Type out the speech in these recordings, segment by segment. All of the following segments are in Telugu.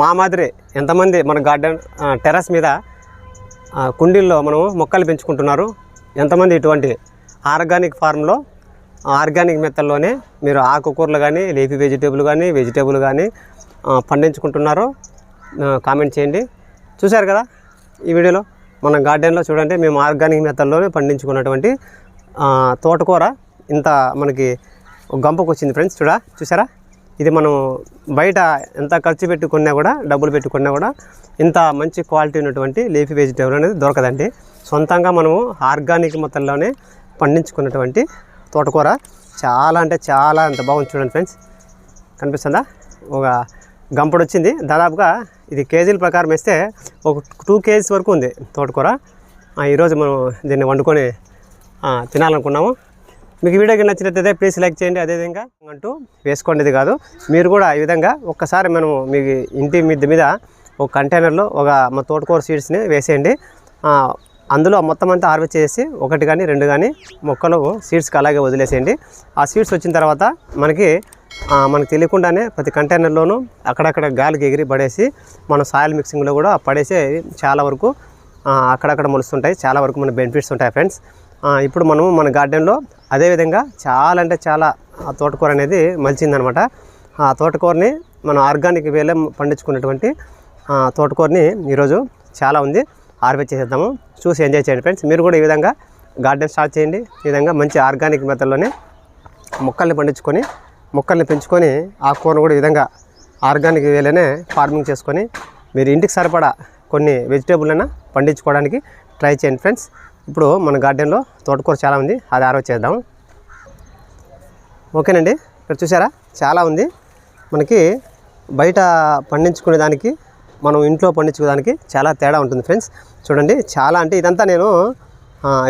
మా మాదిరి ఎంతమంది మన గార్డెన్ టెర్రస్ మీద కుండీల్లో మనము మొక్కలు పెంచుకుంటున్నారు. ఎంతమంది ఇటువంటి ఆర్గానిక్ ఫార్మ్లో ఆర్గానిక్ మెత్తల్లోనే మీరు ఆకుకూరలు కానీ లేపి వెజిటేబుల్ కానీ వెజిటేబుల్ కానీ పండించుకుంటున్నారో కామెంట్ చేయండి. చూశారు కదా? ఈ వీడియోలో మన గార్డెన్లో చూడండి మేము ఆర్గానిక్ మెత్తల్లోనే పండించుకున్నటువంటి తోటకూర. ఇంత మనకి గంపకు వచ్చింది ఫ్రెండ్స్ చూడా? చూసారా ఇది మనం బయట ఎంత ఖర్చు పెట్టుకున్నా కూడా డబ్బులు పెట్టుకున్నా కూడా ఇంత మంచి క్వాలిటీ ఉన్నటువంటి లీఫీ వెజిటేబుల్ అనేది దొరకదండి. సొంతంగా మనము ఆర్గానిక్ మొత్తంలోనే పండించుకున్నటువంటి తోటకూర. చాలా అంటే చాలా అంత బాగుంది చూడండి ఫ్రెండ్స్. కనిపిస్తుందా? ఒక గంపడు వచ్చింది. దాదాపుగా ఇది కేజీల ప్రకారం వేస్తే ఒక టూ కేజీస్ వరకు ఉంది తోటకూర. ఈరోజు మనం దీన్ని వండుకొని తినాలనుకున్నాము. మీకు ఈ వీడియోకి నచ్చినట్లయితే ప్లీజ్ లైక్ చేయండి. అదేవిధంగా అంటూ వేసుకోండి. కాదు మీరు కూడా ఈ విధంగా ఒక్కసారి మనము మీ ఇంటి మిద్దె మీద ఒక కంటైనర్లో ఒక మా తోటకూర సీడ్స్ని వేసేయండి. అందులో మొత్తం అంతా హార్వెస్ట్ చేసి ఒకటి కానీ రెండు కానీ మొక్కలు సీడ్స్కి అలాగే వదిలేసేయండి. ఆ సీడ్స్ వచ్చిన తర్వాత మనకి మనకు తెలియకుండానే ప్రతి కంటైనర్లోనూ అక్కడక్కడ గాలికి ఎగిరి పడేసి మన సాయిల్ మిక్సింగ్లో కూడా పడేసి చాలా వరకు అక్కడక్కడ మొలుస్తుంటాయి. చాలా వరకు మన బెనిఫిట్స్ ఉంటాయి ఫ్రెండ్స్ ఇప్పుడు మనము మన గార్డెన్లో అదేవిధంగా చాలా అంటే చాలా ఆ తోటకూర అనేది మలిచిందనమాట. ఆ తోటకూరని మనం ఆర్గానిక్ వేలో పండించుకున్నటువంటి తోటకూరని ఈరోజు చాలా ఉంది. హార్వెస్ట్ చేసేద్దాము చూసి ఎంజాయ్ చేయండి ఫ్రెండ్స్. మీరు కూడా ఈ విధంగా గార్డెన్ స్టార్ట్ చేయండి. ఈ విధంగా మంచి ఆర్గానిక్ మెథడ్లోనే మొక్కల్ని పండించుకొని మొక్కల్ని పెంచుకొని ఆ కూరను కూడా ఈ విధంగా ఆర్గానిక్ వేలోనే ఫార్మింగ్ చేసుకొని మీరు ఇంటికి సరిపడా కొన్ని వెజిటేబుల్ అయినా పండించుకోవడానికి ట్రై చేయండి ఫ్రెండ్స్. ఇప్పుడు మన గార్డెన్లో తోటకూర చాలా ఉంది అది ఆరో చేద్దాం. ఓకేనండి ఇక్కడ చూసారా? చాలా ఉంది. మనకి బయట పండించుకునే దానికి మనం ఇంట్లో పండించుకోవడానికి చాలా తేడా ఉంటుంది ఫ్రెండ్స్. చూడండి చాలా అంటే ఇదంతా నేను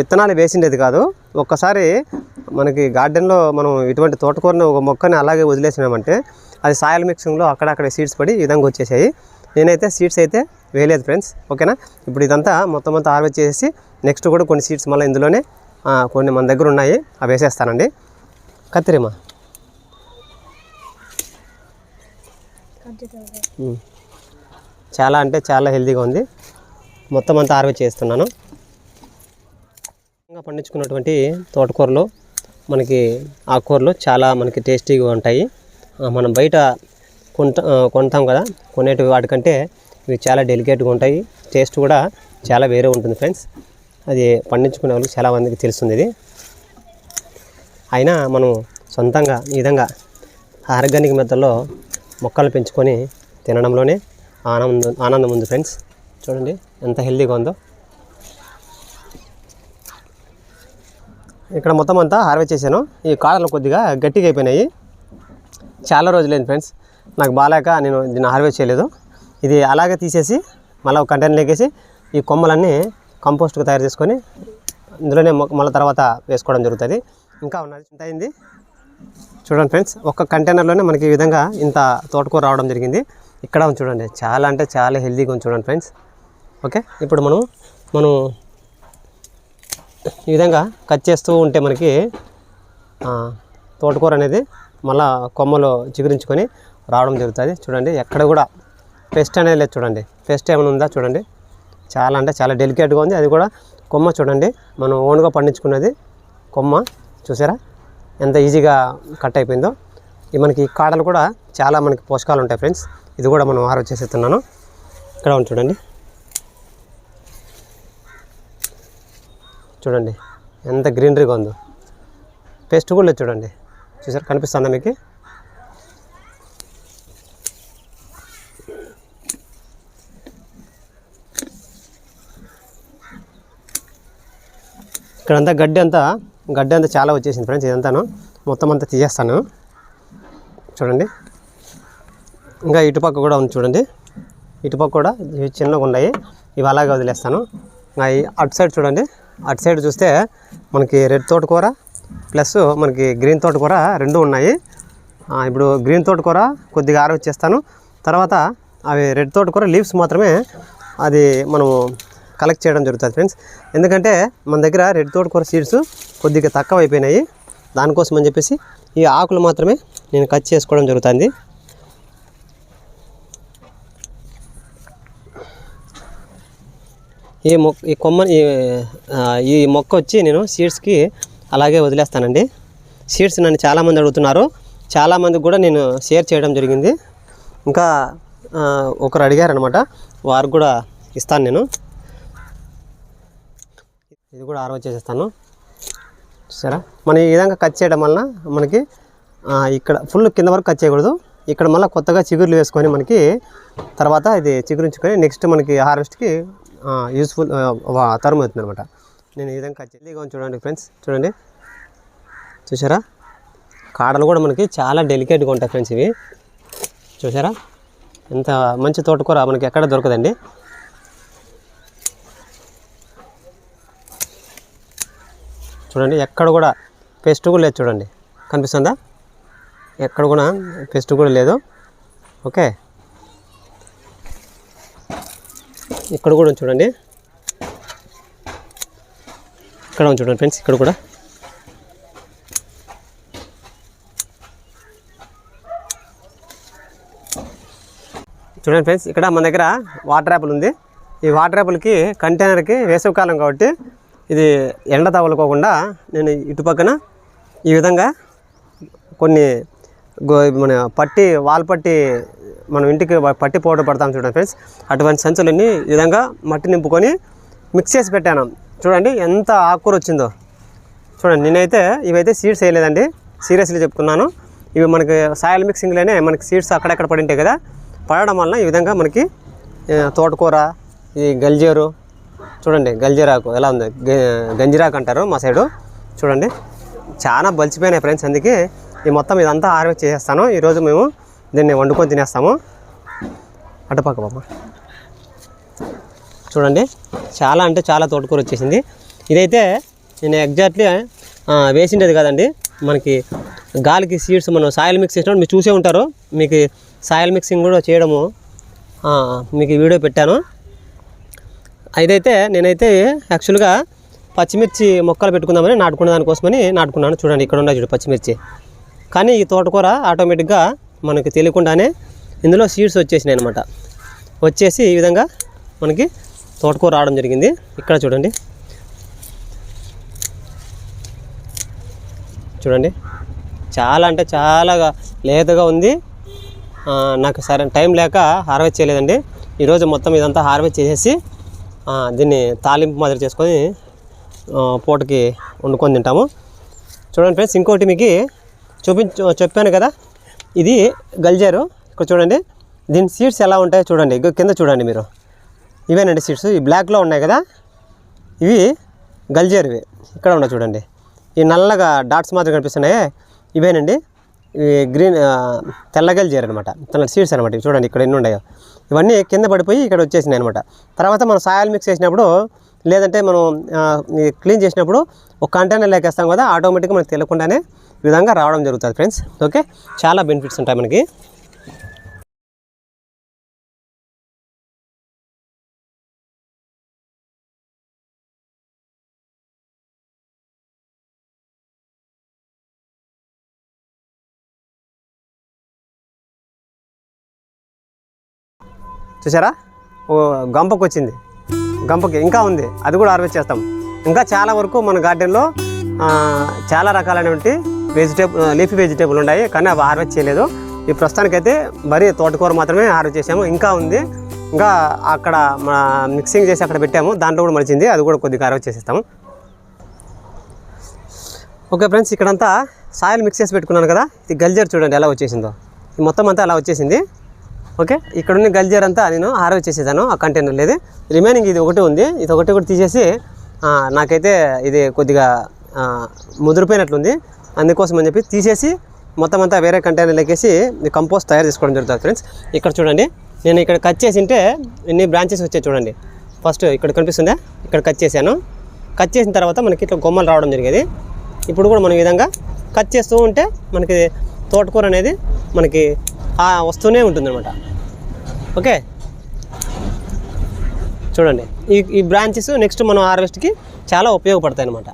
విత్తనాలు వేసిండేది కాదు. ఒక్కసారి మనకి గార్డెన్లో మనం ఇటువంటి తోటకూరని ఒక మొక్కని అలాగే వదిలేసినామంటే అది సాయిల్ మిక్సింగ్లో అక్కడక్కడ సీడ్స్ పడి ఈ విధంగా వచ్చేసాయి. నేనైతే సీడ్స్ అయితే వేయలేదు ఫ్రెండ్స్. ఓకేనా? ఇప్పుడు ఇదంతా మొత్తం అంతా చేసి నెక్స్ట్ కూడా కొన్ని సీడ్స్ మళ్ళీ ఇందులోనే కొన్ని మన దగ్గర ఉన్నాయి. అవి వేసేస్తానండి. కత్తిరేమా. చాలా అంటే చాలా హెల్తీగా ఉంది. మొత్తం అంతా హార్వెస్ట్ చేస్తున్నాను. పండించుకున్నటువంటి తోటకూరలు మనకి ఆకుకూరలు చాలా మనకి టేస్టీగా ఉంటాయి. మనం బయట కొంట కొంటాం కదా కొనేటివి వాటికంటే ఇవి చాలా డెలికేట్గా ఉంటాయి. టేస్ట్ కూడా చాలా వేరే ఉంటుంది ఫ్రెండ్స్. అది పండించుకునే వాళ్ళకి చాలా మందికి తెలుస్తుంది ఇది. అయినా మనం సొంతంగా ఈ విధంగా ఆర్గానిక్ మెథడ్లో మొక్కలు పెంచుకొని తినడంలోనే ఆనందం ఆనందం ఉంది ఫ్రెండ్స్. చూడండి ఎంత హెల్తీగా ఉందో. ఇక్కడ మొత్తం అంతా హార్వెస్ట్ చేశాను. ఈ కాడలు కొద్దిగా గట్టిగా అయిపోయినాయి. చాలా రోజులైంది ఫ్రెండ్స్. నాకు బాగాలేక నేను దీన్ని హార్వెస్ట్ చేయలేదు. ఇది అలాగే తీసేసి మళ్ళీ ఒక కంటైనర్ వేసి ఈ కొమ్మలన్నీ కంపోస్ట్గా తయారు చేసుకొని ఇందులోనే మళ్ళీ తర్వాత వేసుకోవడం జరుగుతుంది. ఇంకా ఉన్నది ఇంత అయింది? చూడండి ఫ్రెండ్స్ ఒక్క కంటైనర్లోనే మనకి ఈ విధంగా ఇంత తోటకూర రావడం జరిగింది. ఇక్కడ చూడండి చాలా అంటే చాలా హెల్తీగా ఉంది చూడండి ఫ్రెండ్స్. ఓకే ఇప్పుడు మనం మనం ఈ విధంగా కట్ చేస్తూ ఉంటే మనకి తోటకూర అనేది మళ్ళా కొమ్మలు చిగురించుకొని రావడం జరుగుతుంది. చూడండి ఎక్కడ కూడా పెస్ట్ అనేది లేదు చూడండి. పెస్ట్ ఏమైనా ఉందా చూడండి. చాలా అంటే చాలా డెలికేట్గా ఉంది. అది కూడా కొమ్మ చూడండి. మనం ఓన్గా పండించుకున్నది కొమ్మ. చూసారా? ఎంత ఈజీగా కట్ అయిపోయిందో. ఈ మనకి కాడలు కూడా చాలా మనకి పోషకాలు ఉంటాయి ఫ్రెండ్స్. ఇది కూడా మనం ఆరో చేసేస్తున్నాను ఇక్కడ ఉంది చూడండి. చూడండి. ఎంత గ్రీనరీగా ఉందో. పేస్ట్ కూడా లేదు చూడండి. చూసారు? కనిపిస్తుందా మీకు? ఇక్కడంతా గడ్డి అంతా గడ్డి అంతా చాలా వచ్చేసింది ఫ్రెండ్స్ ఇదంతాను. మొత్తం అంతా తీసేస్తాను. చూడండి. ఇంకా ఇటుపక్క కూడా ఉంది చూడండి. ఇటుపక్క కూడా చిన్నగా ఉన్నాయి. ఇవి అలాగే వదిలేస్తాను. ఇంకా అటు సైడ్ చూడండి. అటు సైడ్ చూస్తే మనకి రెడ్ తోటకూర ప్లస్ మనకి గ్రీన్ తోటకూర రెండు ఉన్నాయి. ఇప్పుడు గ్రీన్ తోటకూర కొద్దిగా ఆరవచ్చేస్తాను చేస్తాను తర్వాత అవి రెడ్ తోటకూర లీవ్స్ మాత్రమే అది మనము కలెక్ట్ చేయడం జరుగుతుంది ఫ్రెండ్స్ ఎందుకంటే మన దగ్గర రెడ్ తోటకూర సీడ్స్ కొద్దిగా తక్కువ అయిపోయినాయి దానికోసం అని చెప్పేసి ఈ ఆకులు మాత్రమే నేను కట్ చేసుకోవడం జరుగుతుంది. ఈ మొక్క ఈ కొమ్మ ఈ మొక్క వచ్చి నేను సీడ్స్కి అలాగే వదిలేస్తానండి. సీడ్స్ నన్ను చాలామంది అడుగుతున్నారు. చాలామంది కూడా నేను షేర్ చేయడం జరిగింది. ఇంకా ఒకరు అడిగారనమాట వారికి కూడా ఇస్తాను నేను. ఇది కూడా ఆరవ చేసేస్తాను. సరే మనం ఈ విధంగా కట్ చేయడం వలన మనకి ఇక్కడ ఫుల్ కింద వరకు కట్ చేయకూడదు. ఇక్కడ మళ్ళీ కొత్తగా చిగురులు వేసుకొని మనకి తర్వాత ఇది చిగురించుకొని నెక్స్ట్ మనకి హార్వెస్ట్కి యూస్ఫుల్ తరం అవుతుంది అనమాట నేను ఈ విధంగా కట్ చేసి చూడండి ఫ్రెండ్స్ చూడండి. చూసారా? కాడలు కూడా మనకి చాలా డెలికేట్గా ఉంటాయి ఫ్రెండ్స్ ఇవి. చూసారా? ఎంత మంచి తోటకూర మనకి ఎక్కడ దొరకదండి. చూడండి ఎక్కడ కూడా పెస్ట్ కూడా లేదు చూడండి. కనిపిస్తుందా? ఎక్కడ కూడా పెస్ట్ కూడా లేదు. ఓకే. ఇక్కడ కూడా ఉంది చూడండి. ఇక్కడ ఉంది చూడండి ఫ్రెండ్స్ ఇక్కడ కూడా. చూడండి ఫ్రెండ్స్ ఇక్కడ మన దగ్గర వాటర్ యాపిల్ ఉంది. ఈ వాటర్ యాపిల్కి కంటైనర్కి వేసవికాలం కాబట్టి ఇది ఎండ తగలుకోకుండా నేను ఇటుపక్కన ఈ విధంగా కొన్ని గో- మన పట్టి వాల్ పట్టి మనం ఇంటికి పట్టి పౌడర్ పడతాం చూడండి ఫ్రెండ్స్. అటువంటి సంచులన్నీ ఈ విధంగా మట్టి నింపుకొని మిక్స్ చేసి పెట్టాను. చూడండి ఎంత ఆకుకూర వచ్చిందో. చూడండి నేనైతే ఇవైతే సీడ్స్ వేయలేదండి. సీరియస్లీ చెప్తున్నాను. ఇవి మనకి సాయిల్ మిక్సింగ్లోనే మనకి సీడ్స్ అక్కడక్కడ పడింటాయి కదా. పడడం వలన ఈ విధంగా మనకి తోటకూర ఈ గల్జేరు చూడండి గల్జీరాకు. ఎలా ఉంది? గ- గంజిరాకు అంటారు మా సైడు. చూడండి చాలా బలిచిపోయినాయి ఫ్రెండ్స్ అందుకే ఈ మొత్తం ఇదంతా హార్వెస్ట్ చేసేస్తాను. ఈరోజు మేము దీన్ని వండుకొని తినేస్తాము. అటుపక్క బాబా. చూడండి చాలా అంటే చాలా తోటకూర వచ్చేసింది. ఇదైతే నేను ఎగ్జాక్ట్లీ వేసిండేది కదండి. మనకి గాలికి సీడ్స్ మనం సాయిల్ మిక్స్ చేసినప్పుడు మీరు చూసే ఉంటారు. మీకు సాయిల్ మిక్సింగ్ కూడా చేయడము మీకు వీడియో పెట్టాను. ఇదైతే నేనైతే యాక్చువల్గా పచ్చిమిర్చి మొక్కలు పెట్టుకుందామని నాటుకునే దానికోసమని నాటుకున్నాను. చూడండి ఇక్కడ ఉన్నాయి చూడు పచ్చిమిర్చి. కానీ ఈ తోటకూర ఆటోమేటిక్గా మనకి తెలియకుండానే ఇందులో సీడ్స్ వచ్చేసినాయి అనమాట వచ్చేసి ఈ విధంగా మనకి తోటకూర రావడం జరిగింది. ఇక్కడ చూడండి. చూడండి. చాలా అంటే చాలా లేతగా ఉంది. నాకు సరైన టైం లేక హార్వెస్ట్ చేయలేదండి. ఈరోజు మొత్తం ఇదంతా హార్వెస్ట్ చేసేసి దీన్ని తాలింపు మాదిరి చేసుకొని పూటకి వండుకొని తింటాము. చూడండి ఫ్రెండ్స్ ఇంకోటి మీకు చూపించ చెప్పాను కదా ఇది గల్జారు. ఇక్కడ చూడండి దీని సీడ్స్ ఎలా ఉంటాయో చూడండి. కింద చూడండి మీరు. ఇవేనండి సీడ్స్. ఈ బ్లాక్లో ఉన్నాయి కదా ఇవి గల్జేరువి. ఇక్కడ ఉన్నాయి చూడండి. ఈ నల్లగా డాట్స్ మాత్రం కనిపిస్తున్నాయి. ఇవేనండి. గ్రీన్ ఆ, తెల్ల గల్జేరు అనమాట తెల్ల సీడ్స్ అనమాట చూడండి ఇక్కడ ఎన్ని ఉన్నాయో. ఇవన్నీ కింద పడిపోయి ఇక్కడ వచ్చేసినాయి అనమాట తర్వాత మనం సాయిల్ మిక్స్ చేసినప్పుడు లేదంటే మనం క్లీన్ చేసినప్పుడు ఒక కంటైనర్ లేకేస్తాం కదా ఆటోమేటిక్గా మనకు తెలియకుండానే విధంగా రావడం జరుగుతుంది ఫ్రెండ్స్. ఓకే? చాలా బెనిఫిట్స్ ఉంటాయి మనకి. చూసారా? ఓ గంపకు వచ్చింది గంపకి ఇంకా ఉంది. అది కూడా హార్వెస్ట్ చేస్తాం. ఇంకా చాలా వరకు మన గార్డెన్లో చాలా రకాలైనటువంటి వెజిటేబుల్ లీఫీ వెజిటేబుల్ ఉన్నాయి. కానీ అవి హార్వెస్ట్ చేయలేదు. ఈ ప్రస్తుతానికైతే మరీ తోటకూర మాత్రమే హార్వెస్ట్ చేసాము. ఇంకా ఉంది. ఇంకా అక్కడ మన మిక్సింగ్ చేసి అక్కడ పెట్టాము. దాంట్లో కూడా మలిచింది. అది కూడా కొద్దిగా హార్వెస్ట్ చేసేస్తాము. ఓకే ఫ్రెండ్స్ ఇక్కడంతా సాయిల్ మిక్స్ చేసి పెట్టుకున్నాను కదా. ఇది గల్జర్ చూడండి ఎలా వచ్చేసిందో. ఈ మొత్తం అంతా అలా వచ్చేసింది. ఓకే? ఇక్కడ ఉన్న గల్జర్ అంతా నేను హార్వెస్ట్ చేసేసాను ఆ కంటైనర్ లేదు. రిమైనింగ్ ఇది ఒకటి ఉంది. ఇది ఒకటి కూడా తీసేసి నాకైతే ఇది కొద్దిగా ముదిరిపోయినట్లుంది. అందుకోసం అని చెప్పి తీసేసి మొత్తం అంతా వేరే కంటైనర్లు వేసి కంపోస్ట్ తయారు చేసుకోవడం జరుగుతుంది ఫ్రెండ్స్. ఇక్కడ చూడండి. నేను ఇక్కడ కట్ చేసి ఉంటే ఎన్ని బ్రాంచెస్ వచ్చాయి చూడండి. ఫస్ట్ ఇక్కడ కనిపిస్తుందా? ఇక్కడ కట్ చేశాను. కట్ చేసిన తర్వాత మనకి ఇట్లా గొమ్మలు రావడం జరిగేది. ఇప్పుడు కూడా మనం ఈ విధంగా కట్ చేస్తూ ఉంటే మనకి తోటకూర అనేది మనకి వస్తూనే ఉంటుందన్నమాట. ఓకే? చూడండి. ఈ ఈ బ్రాంచెస్ నెక్స్ట్ మనం హార్వెస్ట్కి చాలా ఉపయోగపడతాయి అన్నమాట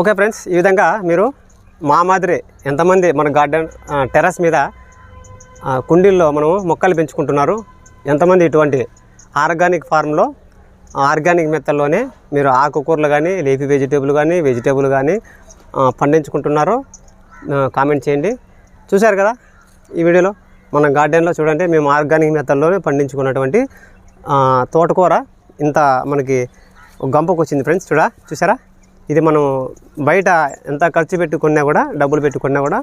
ఓకే ఫ్రెండ్స్ ఈ విధంగా మీరు మా మాదిరి ఎంతమంది మన గార్డెన్ టెర్రస్ మీద కుండీల్లో మనము మొక్కలు పెంచుకుంటున్నారు ఎంతమంది ఇటువంటి ఆర్గానిక్ ఫార్మ్లో ఆర్గానిక్ మెత్తల్లోనే మీరు ఆకుకూరలు కానీ లీఫీ వెజిటేబుల్ కానీ వెజిటేబుల్ కానీ పండించుకుంటున్నారో కామెంట్ చేయండి. చూశారు కదా? ఈ వీడియోలో మన గార్డెన్లో చూడండి మేము ఆర్గానిక్ మెత్తల్లోనే పండించుకున్నటువంటి తోటకూర. ఇంత మనకి గంపకు వచ్చింది ఫ్రెండ్స్ చూడా? చూసారా ఇది మనం బయట ఎంత ఖర్చు పెట్టుకున్నా కూడా డబ్బులు పెట్టుకున్నా కూడా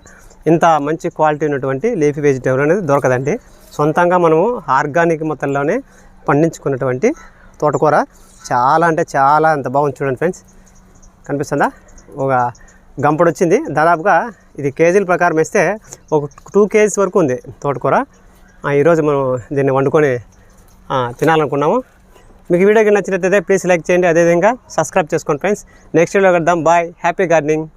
ఇంత మంచి క్వాలిటీ ఉన్నటువంటి లీఫీ వెజిటేబుల్ అనేది దొరకదండి. సొంతంగా మనము ఆర్గానిక్ మొత్తంలోనే పండించుకున్నటువంటి తోటకూర. చాలా అంటే చాలా అంత బాగుంది చూడండి ఫ్రెండ్స్. కనిపిస్తుందా? ఒక గంపడు వచ్చింది దాదాపుగా ఇది కేజీల ప్రకారం వేస్తే ఒక టూ కేజీస్ వరకు ఉంది తోటకూర. ఈరోజు మనం దీన్ని వండుకొని తినాలనుకున్నాము. మీకు వీడియోకి నచ్చినట్లయితే ప్లీజ్ లైక్ చేయండి. అదేవిధంగా సబ్స్క్రైబ్ చేసుకోండి ఫ్రెండ్స్. నెక్స్ట్ వీడియో కడదాం బాయ్. Happy gardening.